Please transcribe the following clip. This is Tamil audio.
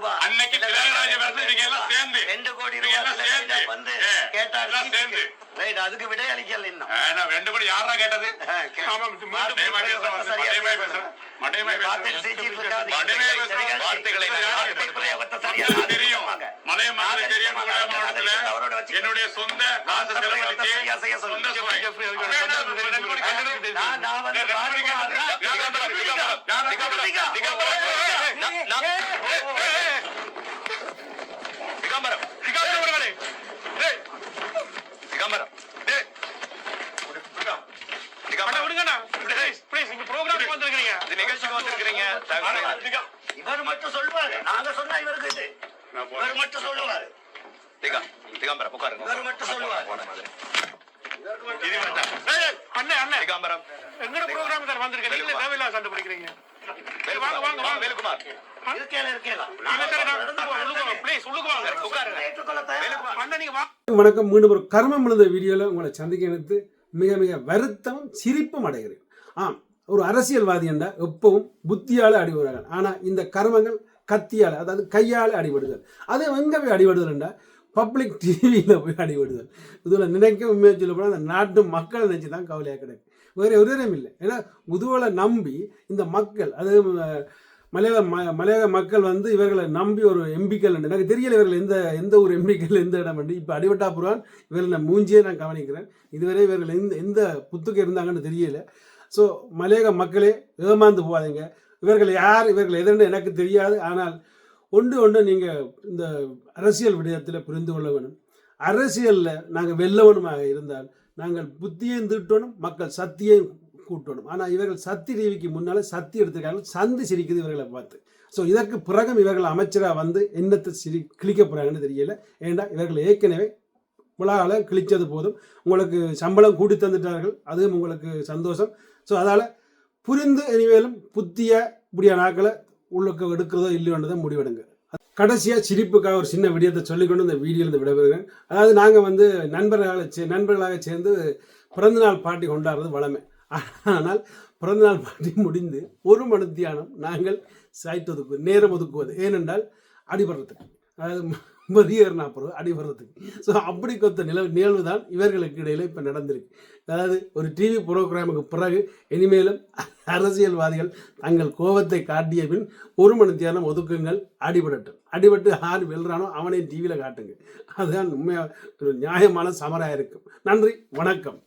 ரூபாய் அன்னைக்கு தியாகராஜ விரதம் இவங்க எல்லாம் சேர்ந்து ரெண்டு கோடி ரூபாய் சேர்ந்து. வந்து சீட்டுக்கு. சேர்ந்து. ரைட் அதுக்கு விடை அளிக்கல இன்னும் நான் ரெண்டு கோடி யாரா கேட்டது? ஆ, கே- ஆமாம், இது மீண்டும் மடையமாய் பேசுறேன், சரியா மடையமாய் பேசுறேன். பேசுறேன், மடையமாய் வார்த்தை பேசுறேன். சீச்சிருக்காதீங்க. மடையமாய் பேசுறேன், சரியா? வார்த்தைகளை நான் வார்த்தை பிரயோகத்தை சரியா மக்களுக்கு தெரியும் நாகரிகமாங்க. மலைய மக்களுக்கு தெரியும் மலைய மாவட்டத்துல அவரோட வச்சு என்னுடைய சொந்த காசு செலவழிச்சு சரியா செய்ய சொல்லுங்க. சொந்த சுவை. ஜெஃப்ரி, அதுக்கு அப்படியே நான் ரெண்டு கோடி ரெண்டு கோடி கட்டணம் தெரியும். நான் நான் வந்து ரெண்டு கோடி பாருங்க, கட்டணம். திகம்பரம், திகம்பரம், திகம்பரம், திகம்பரம், திகம்பரம். நான்- நான்- திகம்பரம், திகம்பரம் அவர்களே. டேய், திகம்பரம், டேய். அண்ணா, திகம்பரம். விடுங்கண்ணா. இந்த நிகழ்ச்சிக்கு வந்திருக்கிறீங்க. தகவல் இவர் மட்டும் சொல்லுவாரு. நாங்க சொன்னா இவருக்கு இது. இவர் மட்டும் சொல்லுவாரு. திகா திகம்பரம் உட்காருங்க. இவர் மட்டும் சொல்லுவாரு. இது வேண்டாம். ஏய், ஏய், அண்ணே, அண்ணே. திகம்பரம். எங்கட program க்கு சார் வந்திருக்கீங்க. தேவையில்லாத சண்டை பிடிக்கிறீங்க. வாங்க, வாங்க, வாங்க. வேலுக்குமார். நீங்க வாங்க. வணக்கம். மீண்டும் ஒரு கர்மம் எழுந்த வீடியோவில் உங்களை சந்திக்க நினைத்து மிக மிக வருத்தமும் சிரிப்பும் அடைகிறேன். ஆம். ஒரு அரசியல்வாதி என்றால் எப்பவும் புத்தியால் அடிபடுறாங்க ஆனால் இந்த கர்மங்கள் கத்தியால் அதாவது கையால் அடிபடுதல். அது எங்கே போய் அடிபடுதல் என்றால் பப்ளிக் டிவியில் போய் அடிபடுதல். இதில் நினைக்க உண்மையாக சொல்ல போனால் அந்த நாட்டு மக்களை நினச்சி தான் கவலையாக கிடையாது வேறு ஒரு இல்லை. ஏன்னா உதுவலை நம்பி இந்த மக்கள் அது மலையாள ம மலையாள மக்கள் வந்து இவர்களை நம்பி ஒரு எம்பிக்கள் எனக்கு தெரியல இவர்கள் எந்த எந்த ஒரு எம்பிக்கள் எந்த இடம் என்று. இப்போ அடிபட்டா புறான் இவர்கள் நான் மூஞ்சியே நான் கவனிக்கிறேன். இதுவரை இவர்கள் எந்த எந்த புத்துக்கு இருந்தாங்கன்னு தெரியல. ஸோ மலையக மக்களே ஏமாந்து போகாதீங்க. இவர்கள் யார் இவர்கள் எதுன்னு எனக்கு தெரியாது. ஆனால் ஒன்று ஒன்று நீங்கள் இந்த அரசியல் விடயத்தில் புரிந்து கொள்ள வேணும் அரசியலில் நாங்கள் வெல்லவனுமாக இருந்தால் நாங்கள் புத்தியையும் தீட்டணும் மக்கள் சத்தியையும் கூட்டணும். ஆனால் இவர்கள் சத்தி ரீவிக்கு முன்னால் சத்தி எடுத்திருக்காங்க. சந்து சிரிக்குது இவர்களை பார்த்து. ஸோ இதற்கு பிறகும் இவர்கள் அமைச்சராக வந்து என்னத்தை சிரி கிழிக்க போகிறாங்கன்னு தெரியல. ஏண்டா இவர்கள் ஏற்கனவே விழாவில் கிழிச்சது போதும். உங்களுக்கு சம்பளம் கூட்டி தந்துட்டார்கள். அதுவும் உங்களுக்கு சந்தோஷம். ஸோ அதால் புரிந்து இனிமேலும் புத்திய இப்படியா நாட்களை உள்ளுக்கு எடுக்கிறதோ இல்லையோன்றதை முடிவெடுங்க. கடைசியாக சிரிப்புக்காக ஒரு சின்ன விடயத்தை சொல்லிக்கொண்டு இந்த வீடியோவில் விடைபெறுகிறேன். அதாவது நாங்கள் வந்து நண்பர்களாக சே நண்பர்களாக சேர்ந்து பிறந்தநாள் பாட்டி கொண்டாடுறது வளமை. ஆனால் பிறந்தநாள் பாட்டி முடிந்து ஒரு மணி தியானம் நாங்கள் சாய்த்து ஒதுக்குவது நேரம் ஒதுக்குவது. ஏனென்றால் அடிபடுறதுக்கு. அதாவது மதியேறினா பிறகு அடிபடுறதுக்கு ஸோ அப்படி கொத்த நில நிகழ்வு தான் இவர்களுக்கு இடையில இப்போ நடந்திருக்கு. அதாவது ஒரு டிவி ப்ரோக்ராமுக்கு பிறகு இனிமேலும் அரசியல்வாதிகள் தங்கள் கோபத்தை காட்டிய பின் ஒரு மணி தியானம் ஒதுக்குங்கள் அடிபடட்டும். அடிபட்டு யார் வெல்றானோ அவனையும் டிவியில் காட்டுங்க. அதுதான் உண்மையாக ஒரு நியாயமான சமராக இருக்கும். நன்றி வணக்கம்.